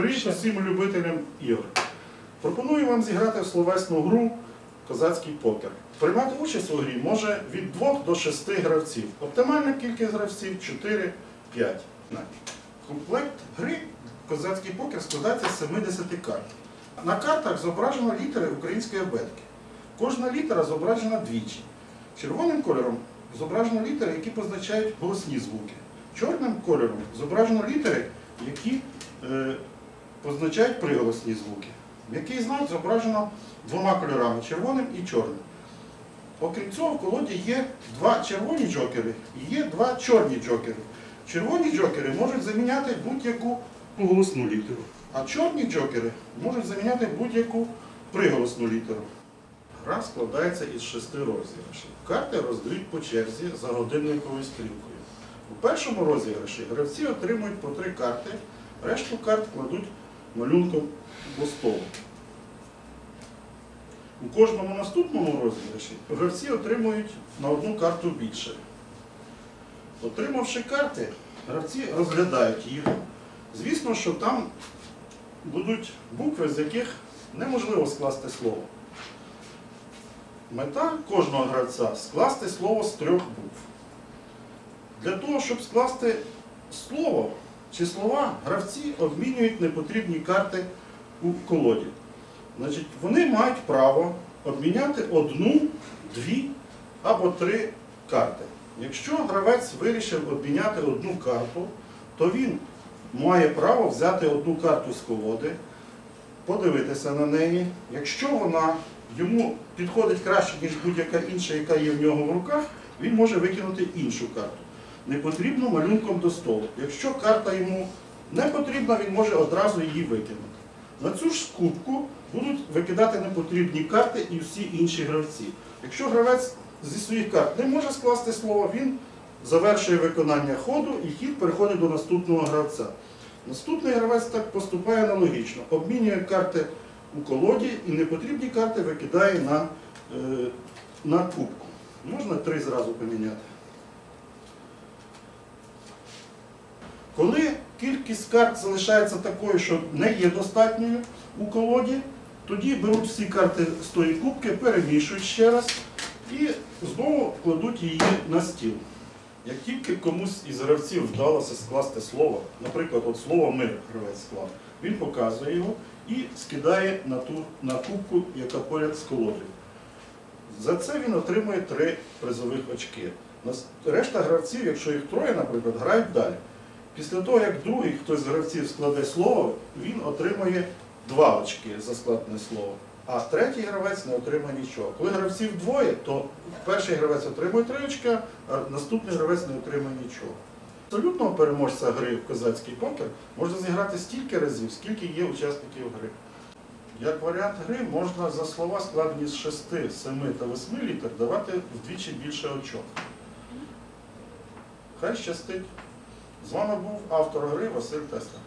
Привіт усім любителям ігор. Пропоную вам зіграти в словесну гру Козацький покер. Приймати участь у грі може від 2 до 6 гравців. Оптимальна кількість гравців 4-5. Комплект гри Козацький покер складається з 70 карт. На картах зображено літери української абетки. Кожна літера зображена двічі. Червоним кольором зображено літери, які позначають голосні звуки. Чорним кольором зображено літери, які е, позначають приголосні звуки. М'який знак зображено двома кольорами червоним і чорним. Окрім цього, в колоді є два червоні джокери і є два чорні джокери. Червоні джокери можуть заміняти будь-яку голосну літеру, а чорні джокери можуть заміняти будь-яку приголосну літеру. Гра складається із шести розіграшів. Карти роздають по черзі за годинниковою стрілкою. У першому розіграші гравці отримують по три карти, решту карт кладуть малюнком до столу. У кожному наступному розіграші гравці отримують на одну карту більше. Отримавши карти, гравці розглядають їх. Звісно, що там будуть букви, з яких неможливо скласти слово. Мета кожного гравця скласти слово з трьох букв. Для того, щоб скласти слово чи слова, гравці обмінюють непотрібні карти у колоді. Значить, вони мають право обміняти одну, дві або три карти. Якщо гравець вирішив обміняти одну карту, то він має право взяти одну карту з колоди, подивитися на неї. Якщо вона йому підходить краще, ніж будь-яка інша, яка є в нього в руках, він може викинути іншу карту. Не потрібно малюнком до столу. Якщо карта йому не потрібна, він може одразу її викинути. На цю ж кубку будуть викидати непотрібні карти і всі інші гравці. Якщо гравець зі своїх карт не може скласти слово, він завершує виконання ходу і хід переходить до наступного гравця. Наступний гравець так поступає аналогічно, обмінює карти у колоді і непотрібні карти викидає на, е, на кубку. Можна три зразу поміняти. Коли кількість карт залишається такою, що не є достатньою у колоді, тоді беруть всі карти з тої кубки, перемішують ще раз і знову кладуть її на стіл. Як тільки комусь із гравців вдалося скласти слово, наприклад, от слово мир гравець склав, він показує його і скидає на ту на кубку, яка поряд з колодою. За це він отримує три призових очки. Решта гравців, якщо їх троє, наприклад, грають далі. Після того, як другий хтось з гравців складе слово, він отримує два очки за складне слово. А третій гравець не отримає нічого. Коли гравців двоє, то перший гравець отримує три очка, а наступний гравець не отримує нічого. Абсолютного переможця гри в козацький покер можна зіграти стільки разів, скільки є учасників гри. Як варіант гри можна за слова, складені з 6, 7 та 8 літер, давати вдвічі більше очок. Хай щастить. З вами був автор гри Василь Тесла.